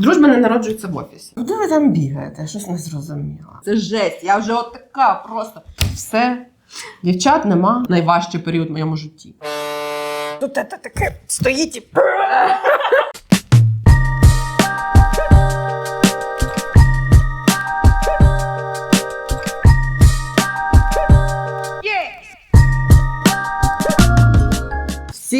Дружба не народжується в офісі. Куди ви там бігаєте? Щось не зрозуміла. Це жесть. Я вже от така просто. Все. Дівчат нема. Найважчий період в моєму житті. Тут це таке стоїть і.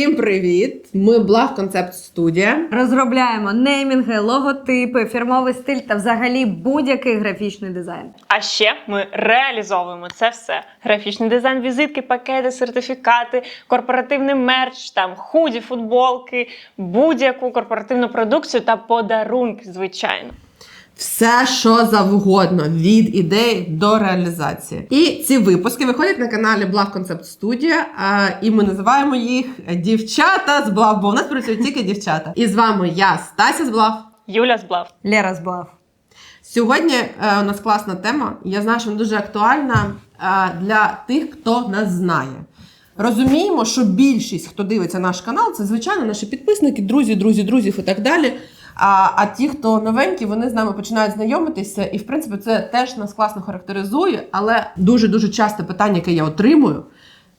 Всім привіт! Ми Благ Концепт Студія. Розробляємо неймінги, логотипи, фірмовий стиль та взагалі будь-який графічний дизайн. А ще ми реалізовуємо це все: графічний дизайн, візитки, пакети, сертифікати, корпоративний мерч, там худі, футболки, будь-яку корпоративну продукцію та подарунки, звичайно. Все, що завгодно, від ідей до реалізації. І ці випуски виходять на каналі Благ Концепт Студія. І ми називаємо їх Дівчата з Блав, бо у нас працюють тільки дівчата. І з вами я, Стася з Блав. Юля Зблав. Лера Зблав. Сьогодні е, у нас класна тема. Я знаю, що вона дуже актуальна е, для тих, хто нас знає. Розуміємо, що більшість, хто дивиться наш канал, це звичайно наші підписники, друзі, друзі, друзів і так далі. А, а ті, хто новенькі, вони з нами починають знайомитися, і в принципі це теж нас класно характеризує. Але дуже дуже часте питання, яке я отримую.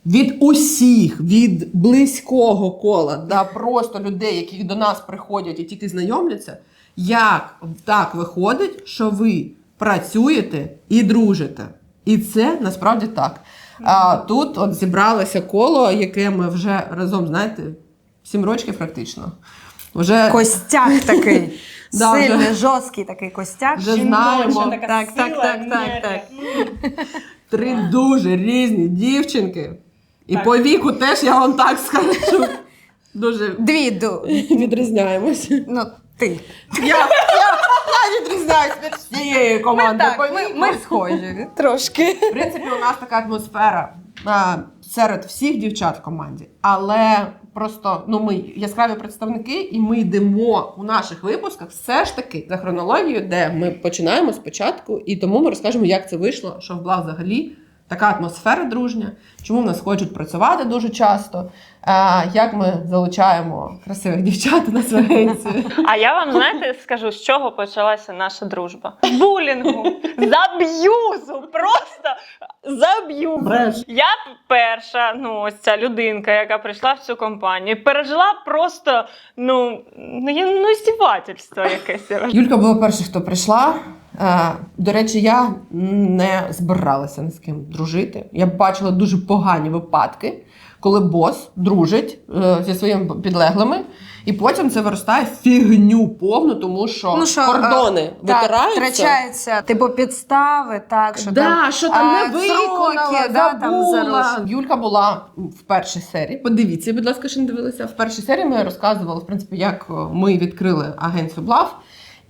Від усіх, від близького кола, да, просто людей, які до нас приходять і тільки знайомляться, як так виходить, що ви працюєте і дружите. І це насправді так. А тут от зібралося коло, яке ми вже разом, знаєте, сім років практично. Вже, Костяк такий. Да, Сильний, вже- жорсткий такий костяк. вже знаємо Так, так, так, так, так. три дуже різні дівчинки. І по віку теж я вам так скажу. Дуже Дві ду. відрізняємося. Ну, ти. Я, я, я відрізняюсь від всієї команди. по віку. схожі. Трошки. В принципі, у нас така атмосфера а, серед всіх дівчат в команді, але просто ну ми яскраві представники, і ми йдемо у наших випусках все ж таки за хронологією, де ми починаємо спочатку, і тому ми розкажемо, як це вийшло, що Благ взагалі така атмосфера дружня, чому в нас хочуть працювати дуже часто, а, як ми залучаємо красивих дівчат у нас. А я вам знаєте, скажу, з чого почалася наша дружба? З булінгу, з аб'юзу, просто з аб'юзу. Бреш. Я перша, ну ось ця людинка, яка прийшла в цю компанію, пережила просто ну, ну, я- ну здівательство якесь. Юлька була перша, хто прийшла. Е, До речі, я не збиралася ні з ким дружити. Я бачила дуже погані випадки, коли бос дружить е, зі своїми підлеглими, і потім це виростає фігню повну, тому що, Ну що, кордони е, Так, витираються. втрачається, типу, підстави, так, що да, там. що там а, не виконала, да, там. Юлька була в першій серії. Подивіться, будь ласка, що не дивилися. В першій серії ми розказували, в принципі, як ми відкрили агенцію Блав.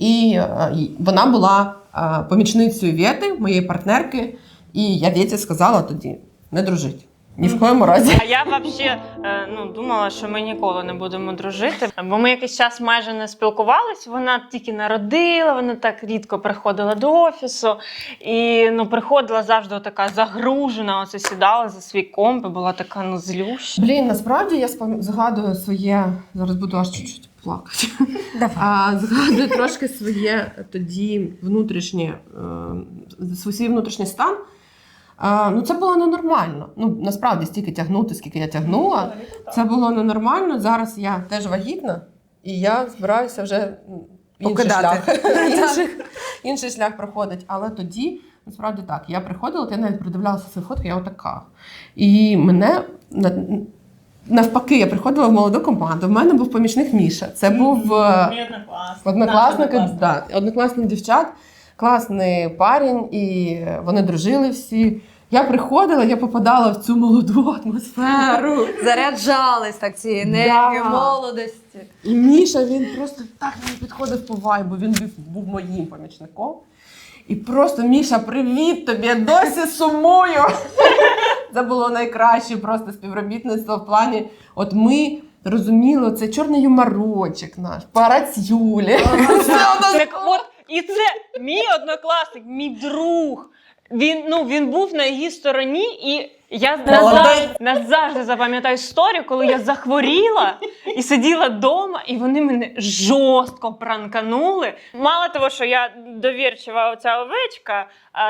І е, вона була е, помічницею Вєти, моєї партнерки. І я Вєті сказала тоді: не дружить. Ні в коєму разі. А я взагалі ну, думала, що ми ніколи не будемо дружити, бо ми якийсь час майже не спілкувались. Вона тільки народила, вона так рідко приходила до офісу. І ну, приходила завжди така загружена, оце сідала за свій комп і була така ну, злюща. Блін, насправді я згадую своє. Зараз буду аж чуть-чуть плакати. Давай. А, згадую трошки своє тоді внутрішнє, е, свій внутрішній стан. А, ну, це було ненормально. Ну, насправді, стільки тягнути, скільки я тягнула, це було ненормально. Зараз я теж вагітна, і я збираюся вже інший шлях. інший, інший шлях проходить. Але тоді, насправді так, я приходила, я навіть придивлялася свої фотки, я отака. І мене навпаки, я приходила в молоду команду. В мене був помічник Міша. Це був е, Однокласники, да, однокласник дівчат, класний парень, і вони дружили всі. Я приходила, я попадала в цю молоду атмосферу. Заряджались так цією енергією Да. молодості. І Міша він просто так мені підходив по вайбу. Він був, був моїм помічником. І просто Міша, привіт тобі! Я досі сумую. Це було найкраще просто співробітництво в плані. От ми розуміли, це чорний юморочок наш, парац Юлі. Так от, і це мій однокласник, мій друг. Він, ну, він був на її стороні, і Я назавжди, назавжди запам'ятаю історію, коли я захворіла і сиділа вдома, і вони мене жорстко пранканули. Мало того, що я довірчива оця овечка,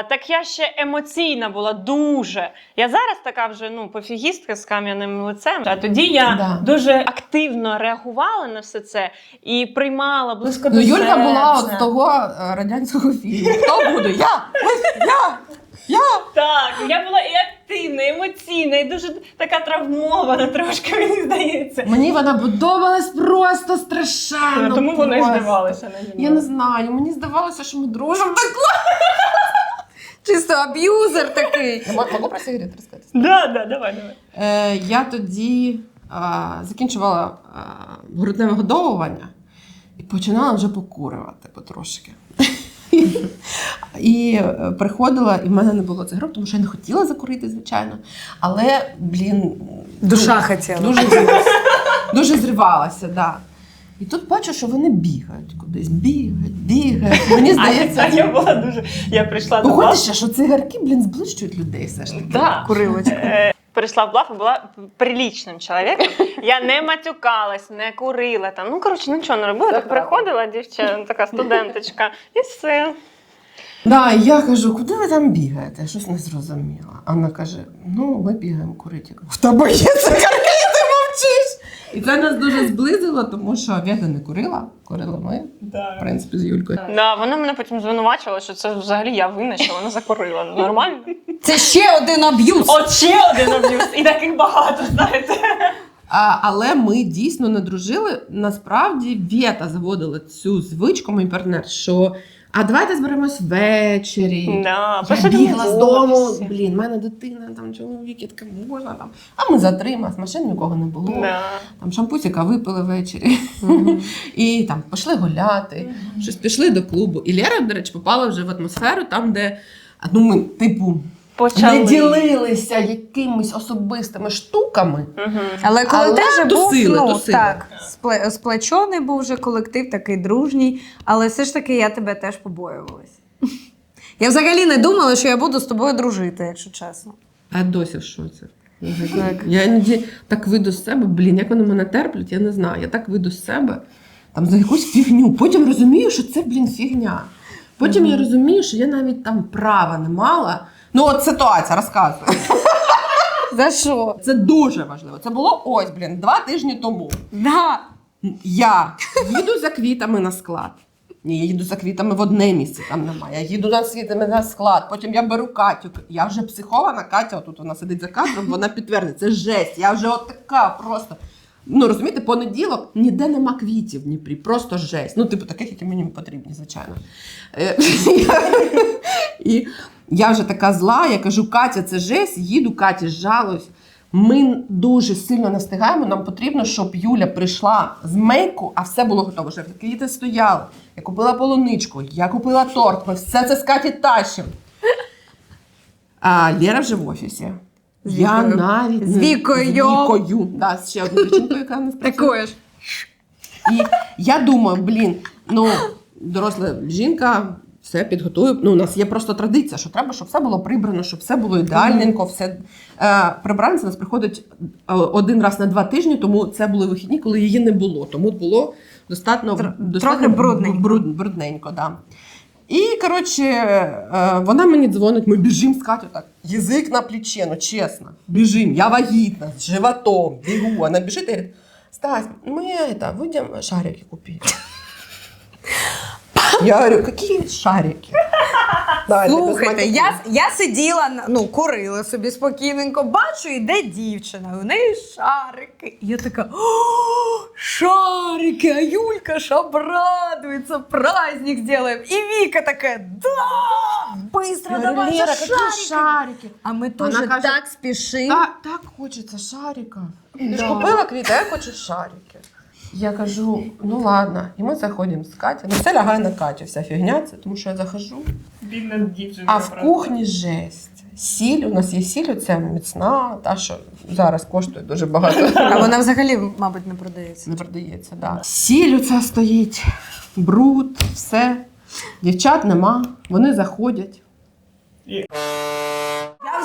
так я ще емоційна була дуже. Я зараз така вже ну пофігістка з кам'яним лицем. А тоді я Да. дуже активно реагувала на все це і приймала близько до Ну, Юлька була от того е, радянського фільму. Хто буде? Я! Ось я! Я! Так, я була і активна, і емоційна, і дуже така травмована трошки, мені здається. Мені вона подобалась просто страшенно. Тому вона і просто. здавалася на Я не знаю, мені здавалося, що ми дружимо. Так Чисто аб'юзер такий. я можу про сигарет розказати. Да, да, давай, давай. Е, я тоді а, закінчувала а, грудне вигодовування і починала вже покурювати потрошки. І е, приходила, і в мене не було груп, тому що я не хотіла закурити, звичайно. Але, блін, Душа ну, хотіла. Дуже, зривалася. дуже зривалася, да. І тут бачу, що вони бігають кудись, бігають, бігають. Мені здається, А я була дуже. Я прийшла до вас. що цигарки, блін, зближують людей все ж таки. Да. Курилочка. Прийшла в блаф і була прилічним чоловіком. Я не матюкалась, не курила там. Ну, коротше, нічого не робила. Так приходила дівчина, така студенточка, і все. Да, і я кажу, куди ви там бігаєте? Я щось не зрозуміла. Анна каже: ну, ми бігаємо курити. В тебе є цигарки, і. І це нас дуже зблизило, тому що Вєда не курила, курили ми, в принципі, з Юлькою. Да, вона мене потім звинувачила, що це взагалі я винна, що вона закурила. Ну, Нормально? Це ще один аб'юз. От ще один аб'юз, і таких багато, знаєте. Але ми дійсно не дружили. Насправді Вєта заводила цю звичку, мій партнер, що а давайте зберемось ввечері. Да, Я бігла з дому, блін, в мене дитина, там чоловік, я така можна там. А ми затримали, з машин нікого не було. Да. Там шампусіка випили ввечері. І там пішли гуляти, щось пішли до клубу. І Лера, до речі, попала вже в атмосферу, там, де ну, ми, типу, Почали. не ділилися якимись особистими штуками. Але коли Але вже був тусили, ну, тусили. так, спле- сплечений був вже колектив, такий дружній, але все ж таки я тебе теж побоювалась. Я взагалі не думала, що я буду з тобою дружити, якщо чесно. А досі в шоці. Я іноді так вийду з себе, блін, як вони мене терплять, я не знаю. Я так вийду з себе там за якусь фігню. Потім розумію, що це, блін, фігня. Потім я розумію, що я навіть там права не мала. Ну, от ситуація, розказую. За що? Це дуже важливо. Це було ось, блін, два тижні тому. Да. Я їду за квітами на склад. Ні, я їду за квітами в одне місце, там немає. Я їду за квітами на склад, потім я беру Катю. Я вже психована, Катя, отут вона сидить за кадром, вона підтвердить. Це жесть. Я вже от така просто. Ну, розумієте, понеділок ніде нема квітів в Дніпрі, просто жесть. Ну, типу, таких, які мені потрібні, звичайно. Е, І я вже така зла, я кажу, Катя, це жесть, їду, Каті, жалуюсь. Ми дуже сильно не встигаємо. Нам потрібно, щоб Юля прийшла з мейку, а все було готово. Вже квіти стояли. Я купила полуничку, я купила торт. Ми все це з Каті тащимо. А Лера вже в офісі. З Я Вікою. навіть З не- Вікою. З Вікою. Да, з ще одною дівчинкою, яка не спрацює. Такое ж. І я думаю, блін, ну доросла жінка. Все підготую. Ну, у нас є просто традиція, що треба, щоб все було прибрано, щоб все було ідеальненько. Все е, прибранці у нас приходить е, один раз на два тижні, тому це були вихідні, коли її не було. Тому було достатньо, Тр- достатньо трохи брудненько. бруд, брудненько. Да. І коротше, е, вона мені дзвонить, ми біжимо з Катю так. Язик на плече, ну чесно. Біжимо, я вагітна, з животом, бігу. Вона біжить і говорить, Стась, мы это, выйдем шарики купить. Я говорю, какие шарики? Далі, Слухайте, я, я сиділа, ну, курила собі спокійненько, бачу, іде дівчина, у неї шарики. І я така: О, шарики, а Юлька ж обрадується, праздник зробимо. І Віка така, да, быстро Я говорю, давай за Лера, какие шарики. шарики? А ми Вона теж каже, так спішимо. Так, так хочеться шарика. Ти ж купила квіти, я хочу шарики. Я кажу, ну ладно. І ми заходимо з Катю. Ну, все лягає на Катю, вся фігня, це тому що я захожу. Бідна дівчина. А в кухні жесть. Сіль, у нас є сіль, це міцна, та що зараз коштує дуже багато. А вона взагалі, мабуть, не продається. Не продається, да. Сіль оця стоїть, бруд, все. Дівчат нема, вони заходять. Я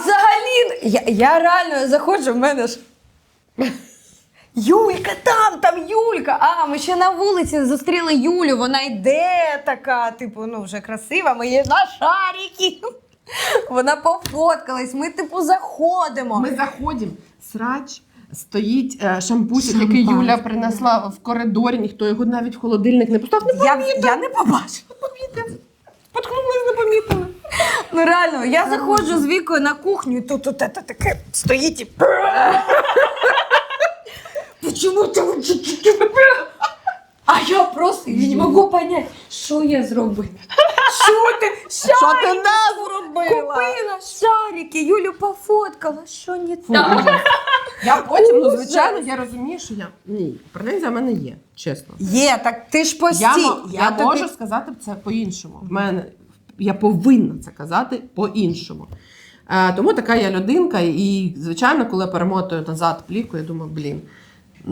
взагалі я, я реально заходжу, в мене ж. Юлька там, там Юлька. А, ми ще на вулиці зустріли Юлю. Вона йде така, типу, ну вже красива. Ми є на шарики. Вона пофоткалась. Ми, типу, заходимо. Ми заходимо, срач. Стоїть е, шампусик, який Юля принесла в коридорі, ніхто його навіть в холодильник не поставив. Не Я, я не побачила. Поткнулись, не помітили. Ну реально, я заходжу з вікою на кухню, і тут, тут це таке стоїть і. Почему ты? А я просто я не можу понять, що я зробила. Що ти? Що ти Шарики не зробила? Купила шарики, Юлю пофоткала, що не так. Я потім, ну звичайно, я розумію, що я ні, претензія в мене є, чесно. Є, так ти ж постій. Я, мо- я, можу сказати це по-іншому. В мене я повинна це казати по-іншому. Е, тому така я людинка, і звичайно, коли я перемотую назад плівку, я думаю, блін,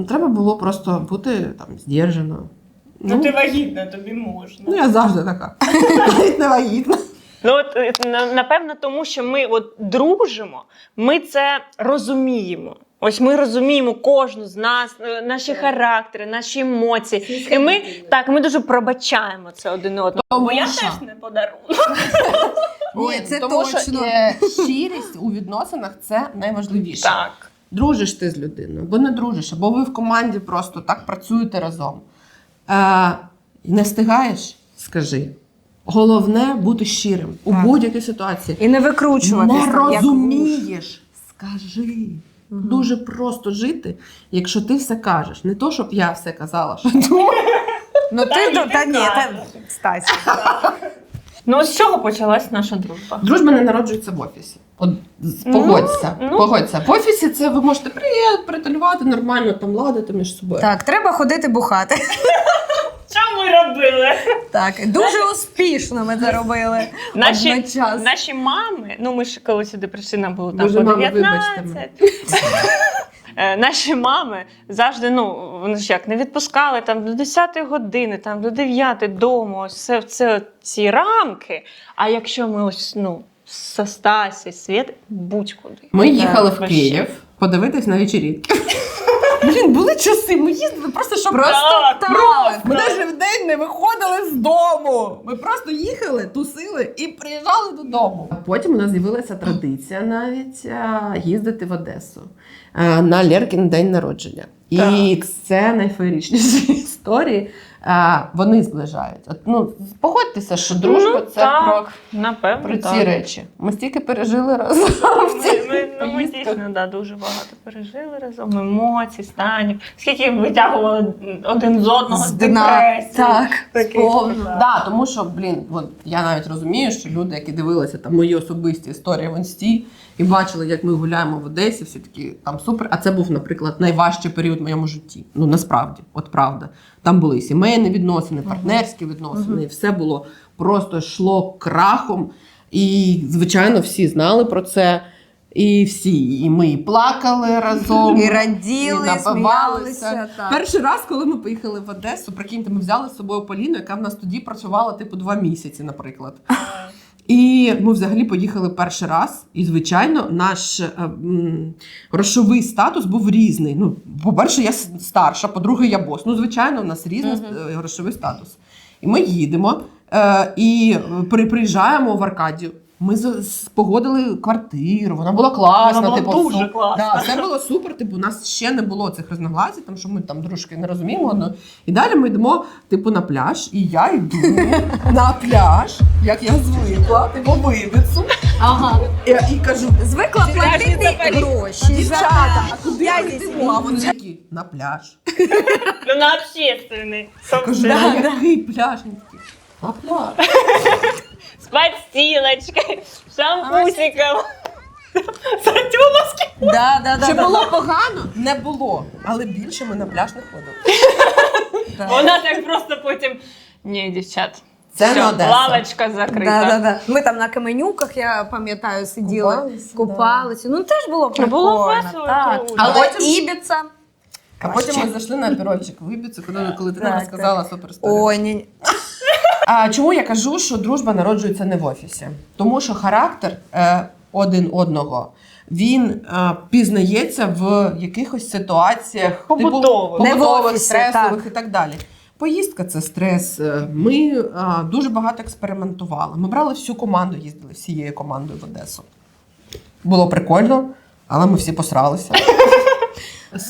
треба було просто бути там здержаною. Ну, ти вагітна, тобі можна. ну я завжди така. Навіть не вагітна. Ну от е, на- напевно, тому що ми от дружимо, ми це розуміємо. Ось ми розуміємо кожну з нас, е, наші характери, наші емоції. І ми так, ми дуже пробачаємо це один одному. Тому Бо я що- теж не подарунок. Ні, це тому точно. що е, щирість у відносинах це найважливіше. Так. Дружиш ти з людиною, або не дружиш, або ви в команді просто так працюєте разом. Е, не встигаєш, скажи. Головне бути щирим у будь-якій ситуації. І не викручуватися. Не як розумієш, скажи. Дуже просто жити, якщо ти все кажеш. Не то, щоб я все казала, що думаю. Ну ти до та ні, та. Ну з чого почалась наша дружба? Дружба не народжується в офісі. Погодься. Ну, ну. погодься. В офісі це ви можете привіт, приталювати, нормально там ладити між собою. Так, треба ходити бухати. Що ми робили? Так, дуже успішно ми це робили. Наші, Одночасно. наші мами, ну ми ж коли сюди прийшли, нам було там Боже, по мама, 19. вибачте Е, Наші мами завжди, ну вони ж як не відпускали там до 10 години, там до 9 дому, ось все це ці рамки. А якщо ми ось ну со Стасі, Світ, будь-куди. Ми їхали в вообще. Київ подивитись на вечірки. Блін, були часи. Ми їздили просто щоб Просто Так, так. Ми навіть в день не виходили з дому. Ми просто їхали, тусили і приїжджали додому. А потім у нас з'явилася традиція навіть а, їздити в Одесу а, на Леркін день народження. І це найфеєричніші історії. А, вони зближають. От, ну, погодьтеся, що дружба Ну, це так, про, напевно, про так. ці речі. Ми стільки пережили разом. Ми, ми, ну, ми дійсно да, дуже багато пережили разом, емоцій, станів. Скільки витягували один з одного з, депресії. Так, Таких, так. Да, тому що, блін, от я навіть розумію, що люди, які дивилися там мої особисті історії в інсті і бачили, як ми гуляємо в Одесі, всі такі там супер. А це був, наприклад, найважчий період в моєму житті. Ну насправді, от правда. Там були і сімейні відносини, партнерські відносини, і все було просто йшло крахом. І, звичайно, всі знали про це. І всі, і ми і плакали разом, І раділи, і напивалися. Так. Перший раз, коли ми поїхали в Одесу, прикиньте, ми взяли з собою Поліну, яка в нас тоді працювала типу два місяці, наприклад. І ми взагалі поїхали перший раз. І, звичайно, наш е, м, грошовий статус був різний. Ну, по-перше, я старша, по-друге, я бос. Ну, звичайно, у нас різний е, грошовий статус. І ми їдемо е, і приїжджаємо в Аркадію. Ми погодили квартиру, вона була класна. Вона була типу, дуже су- класна. Да, все було супер. Типу, у нас ще не було цих розногласій, тому що ми там трошки не розуміємо. одну. І далі ми йдемо, типу, на пляж, і я йду на пляж, як я звикла, типу, вивицю. Ага. І, і кажу, Звикла платити гроші. дівчата, а куди Я йдемо? А вони такі, на пляж. Ну, на общественний. Кажу, який пляж? На пляж. З подстилочкою, шампусиком. Затюловським. Да, да, да, Чи да, було погано? Не було. Але більше ми на пляж не ходили. да. Вона так просто потім. Ні, дівчат. Це все, не Одеса. лавочка закрита. Да, да, да. Ми там на каменюках, я пам'ятаю, сиділи, Купалися, купалися. Ну теж було Ну, прикольно. було весело, Так. круто. Але А потім- Ібіца. А потім ми зайшли на пірольчик в Ібіцу, коли, коли ти нам Так, розказала супер історію. Ой, ні. ні. А чому я кажу, що дружба народжується не в офісі? Тому що характер е, один одного. Він е, пізнається в якихось ситуаціях Побутових. типу, Не в побутових, офісі, стресових так. і так далі. Поїздка це стрес. Е, Ми е, дуже багато експериментували. Ми брали всю команду, їздили всією командою в Одесу. Було прикольно, але ми всі посралися.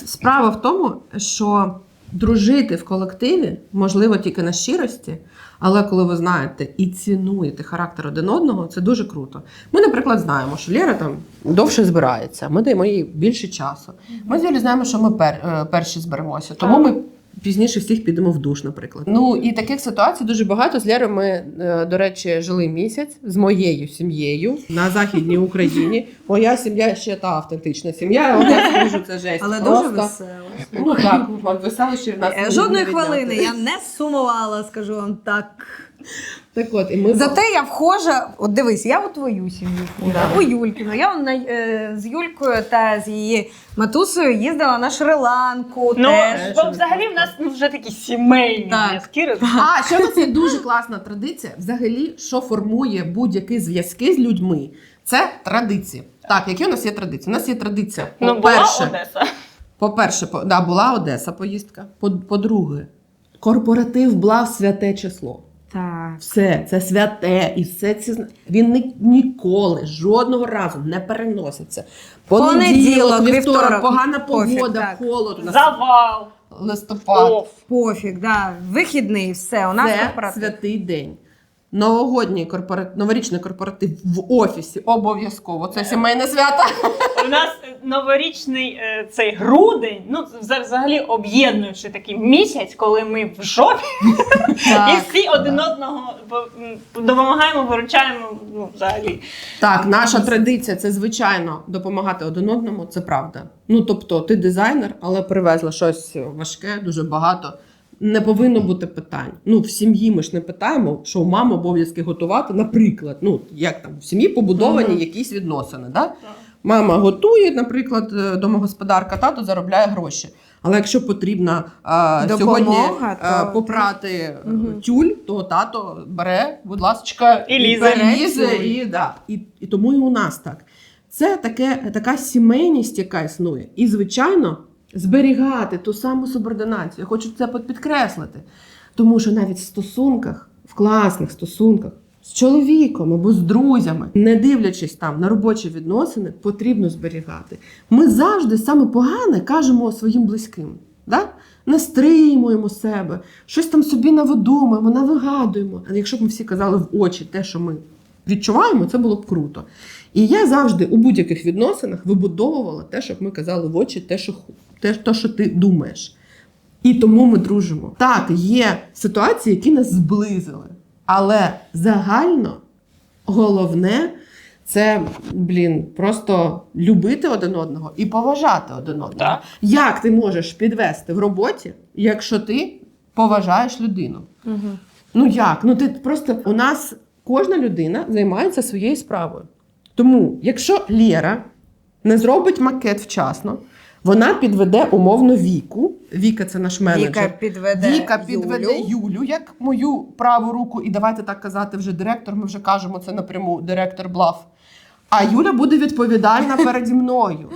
Справа в тому, що дружити в колективі можливо тільки на щирості, але коли ви знаєте і цінуєте характер один одного, це дуже круто. Ми, наприклад, знаємо, що Лєра там довше збирається, ми даємо їй більше часу. Ми з Юлі знаємо, що ми пер, е, перші зберемося, тому ми. Пізніше всіх підемо в душ, наприклад. Ну і таких ситуацій дуже багато. З Лєрою ми, е, до речі, жили місяць з моєю сім'єю на західній Україні. Моя сім'я ще та автентична сім'я. Я скажу, це жесть. Але дуже весело. Ну так, веселощі в нас Жодної хвилини я не сумувала, скажу вам так. Так от, і ми Зате я вхожа, от дивись, я у твою сім'ю вхожа, Да. у Юлькину. Я на, е, з Юлькою та з її матусею їздила на Шри-Ланку. Ну, теж. бо взагалі в нас ну, вже такі сімейні Так. зв'язки. А ще в нас є дуже класна традиція. Взагалі, що формує будь-які зв'язки з людьми, це традиції. Так, які у нас є традиції? У нас є традиція. Ну, була По-перше, Одеса. по-перше, по, да, була Одеса поїздка. По- По-друге, корпоратив блав святе число. Так. Все, це святе, і все це він ні, ніколи жодного разу не переноситься. Понеділок, вівторок, вівторок, погана пофіг, погода, так. холод, Завал. листопад. Оф. Пофіг, да. Вихідний, все. У нас це святий день. Новогодній корпоратив, новорічний корпоратив в офісі обов'язково. Це сімейне свято. У нас новорічний е, цей грудень, ну взагалі об'єднуючи такий місяць, коли ми в жопі, і Так. всі один одного допомагаємо, виручаємо. Ну, взагалі. Так, наша традиція це звичайно допомагати один одному. Це правда. Ну тобто, ти дизайнер, але привезла щось важке, дуже багато. Не повинно бути питань. Ну, в сім'ї ми ж не питаємо, що у мами обов'язки готувати, наприклад. Ну, як там в сім'ї побудовані Мгм. якісь відносини. Да? Мама готує, наприклад, е, домогосподарка, тато заробляє гроші. Але якщо потрібна а, Допомога, сьогодні а, попрати е, Мгм. тюль, то тато бере, будь ласка, І лізе. перелізе, Тюль. і, да. і, і тому і у нас так. Це таке, така сімейність, яка існує. І, звичайно, зберігати ту саму субординацію. Я хочу це підкреслити. Тому що навіть в стосунках, в класних стосунках з чоловіком або з друзями, не дивлячись там на робочі відносини, потрібно зберігати. Ми завжди саме погане кажемо своїм близьким. Да? Не стримуємо себе, щось там собі навидумуємо, навигадуємо. А якщо б ми всі казали в очі те, що ми відчуваємо, це було б круто. І я завжди у будь-яких відносинах вибудовувала те, щоб ми казали в очі, те, що, те, те, що ти думаєш. І тому ми дружимо. Так, є ситуації, які нас зблизили. Але загально головне це, блін, просто любити один одного і поважати один одного. Так. Як ти можеш підвести в роботі, якщо ти поважаєш людину? Ну як? Ну ти просто у нас кожна людина займається своєю справою. Тому, якщо Лєра не зробить макет вчасно, вона підведе умовно віку. Віка це наш менеджер. Віка підведе Віка підведе Юлю. Юлю. як мою праву руку, і давайте так казати вже директор. Ми вже кажемо це напряму, директор Блав. А Юля буде відповідальна переді мною.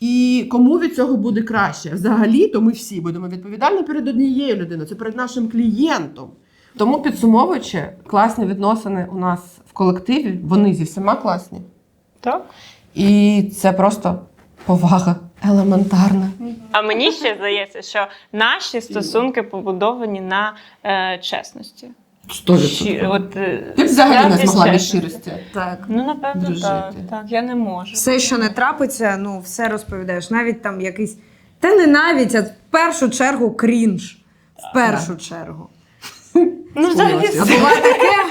І кому від цього буде краще? Взагалі, то ми всі будемо відповідальні перед однією людиною, це перед нашим клієнтом. Тому підсумовуючи, класні відносини у нас в колективі, вони зі всіма класні. Так. І це просто повага елементарна. А мені ще здається, що наші стосунки побудовані на е, чесності. Сто Щи- відсотків. От, е, Ти взагалі не справді змогла без щирості. Так. Ну, напевно, Дружити. так, так. Я не можу. Все, що не трапиться, ну все розповідаєш. Навіть там якийсь. Та не навіть, а в першу чергу крінж. В першу чергу. Ну, взагалі, А буває таке.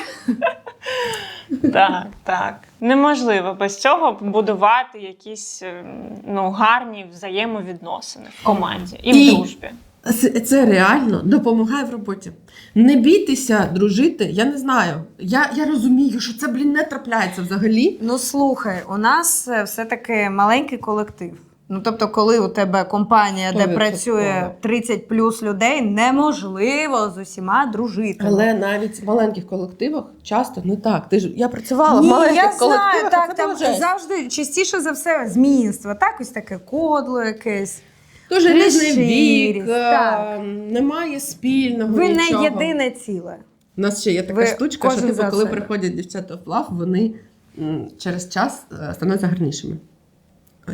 так, так. Неможливо без цього будувати якісь ем, ну, гарні взаємовідносини в команді і, І- в дружбі. Це, це реально допомагає в роботі. Не бійтеся дружити. Я не знаю. Я, я розумію, що це блін не трапляється взагалі. Ну слухай, у нас е, все-таки маленький колектив. Ну, тобто, коли у тебе компанія, де працює 30 плюс людей, неможливо з усіма дружити. Але навіть в маленьких колективах часто не так. Ти ж я працювала в маленьких я колективах. знаю, так, там жесть. завжди частіше за все змінство. Так, ось таке кодло якесь. Дуже різний вік, е, так. немає спільного. Ви нічого. не єдине ціле. У нас ще є така Ви штучка, що типу, коли себе. приходять дівчата в плав, вони через час е, становляться гарнішими.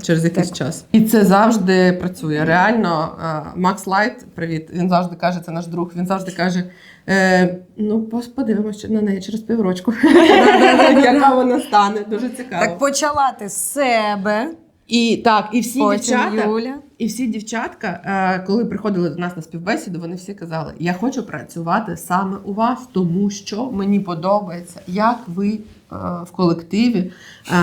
Через якийсь час. І це завжди працює. Реально, е, Макс Лайт, привіт. Він завжди каже, це наш друг. Він завжди каже: е, ну, подивимося на неї через піврочку. Яка вона стане. Дуже цікаво. Так почала ти з себе, І так, і всі потім дівчата, Юля. і всі дівчатка, е, коли приходили до нас на співбесіду, вони всі казали: Я хочу працювати саме у вас, тому що мені подобається, як ви в колективі е,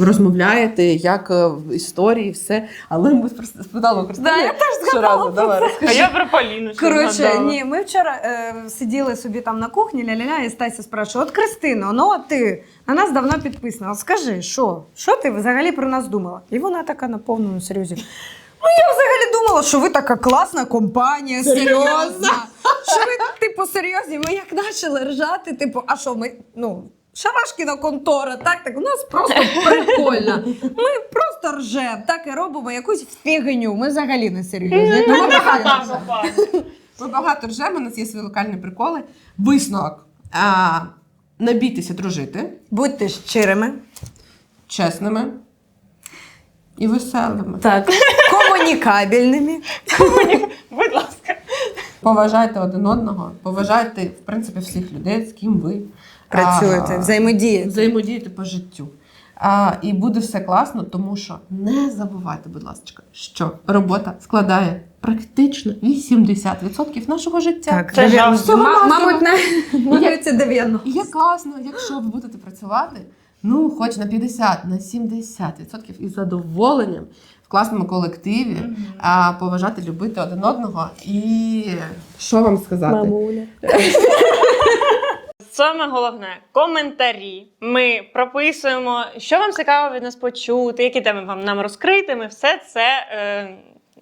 розмовляєте, як е, в історії, все. Але ми просто спитали у Кристини. Да, я теж щоразу, давай, А я про Поліну. Коротше, ні, ми вчора е, сиділи собі там на кухні, ля-ля-ля, і Стася спрашує: от Кристина, ну от ти на нас давно підписана. Скажи, що? Що ти взагалі про нас думала? І вона така на повному серйозі. Ну, я взагалі думала, що ви така класна компанія, серйозна. Що ви, типу, серйозні? Ми як почали ржати, типу, а що ми, ну, Шарашкіна контора, так, так, у нас просто прикольно. Ми просто ржемо, так і робимо якусь фігню. Ми взагалі не серйозні. Ми багато ржемо. Ми багато ржемо, у нас є свої локальні приколи. Висновок. А, не бійтеся дружити, Будьте щирими. чесними і веселими. Так. Комунікабельними. Будь ласка. Поважайте один одного, поважайте, в принципі, всіх людей, з ким ви Працюєте, а, взаємодієте. взаємодієте по життю. А, і буде все класно, тому що не забувайте, будь ласка, що робота складає практично 80% нашого життя. Це жах. Всього Ма- Мабуть, на, на 90. І як класно, якщо ви будете працювати, ну, хоч на 50, на 70% із задоволенням в класному колективі, а, поважати, любити один одного. І що вам сказати? Саме головне коментарі. Ми прописуємо, що вам цікаво від нас почути, які теми вам нам розкрити. Ми все це е,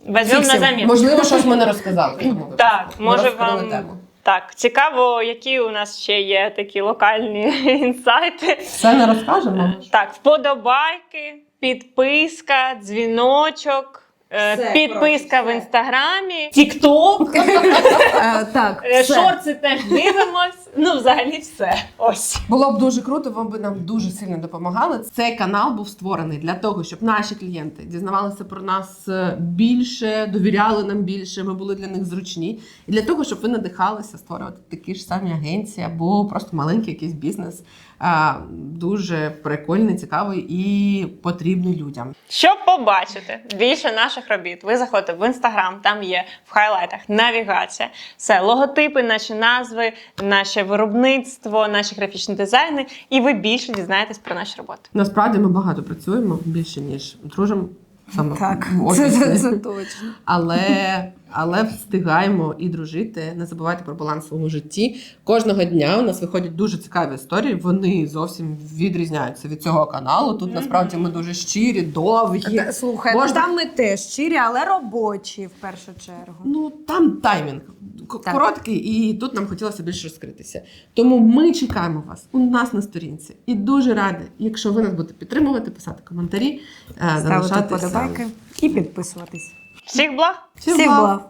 візьмемо на замін. Можливо, щось ми не розказали. Так, може вам тему. так цікаво, які у нас ще є такі локальні інсайти. Все не розкажемо. Так, вподобайки, підписка, дзвіночок. Е, Все, Підписка коротше, в все. інстаграмі, тікток, Е, Так, е, все. шорти теж дивимось. Ну, взагалі, все. Ось. Було б дуже круто, ви б нам дуже сильно допомагали. Цей канал був створений для того, щоб наші клієнти дізнавалися про нас е, більше, довіряли нам більше, ми були для них зручні. І для того, щоб ви надихалися створювати такі ж самі агенції або просто маленький якийсь бізнес. А, Дуже прикольний, цікавий і потрібний людям. Щоб побачити більше наших робіт, ви заходите в інстаграм, там є в хайлайтах навігація, це логотипи, наші назви, наше виробництво, наші графічні дизайни, і ви більше дізнаєтесь про наші роботи. Насправді ми багато працюємо більше ніж дружимо. Саме Так, в це, це, це точно. Але, але встигаємо і дружити. Не забувайте про баланс в своєму житті. Кожного дня у нас виходять дуже цікаві історії. Вони зовсім відрізняються від цього каналу. Тут насправді ми дуже щирі, довгі. Слухай, ну там ми теж щирі, але робочі в першу чергу. Ну там таймінг короткий, і тут нам хотілося більше розкритися. Тому ми чекаємо вас у нас на сторінці. І дуже раді, якщо ви нас будете підтримувати, писати коментарі, е, Ставити залишати вподобайки і підписуватись. Всіх благ! Всіх благ!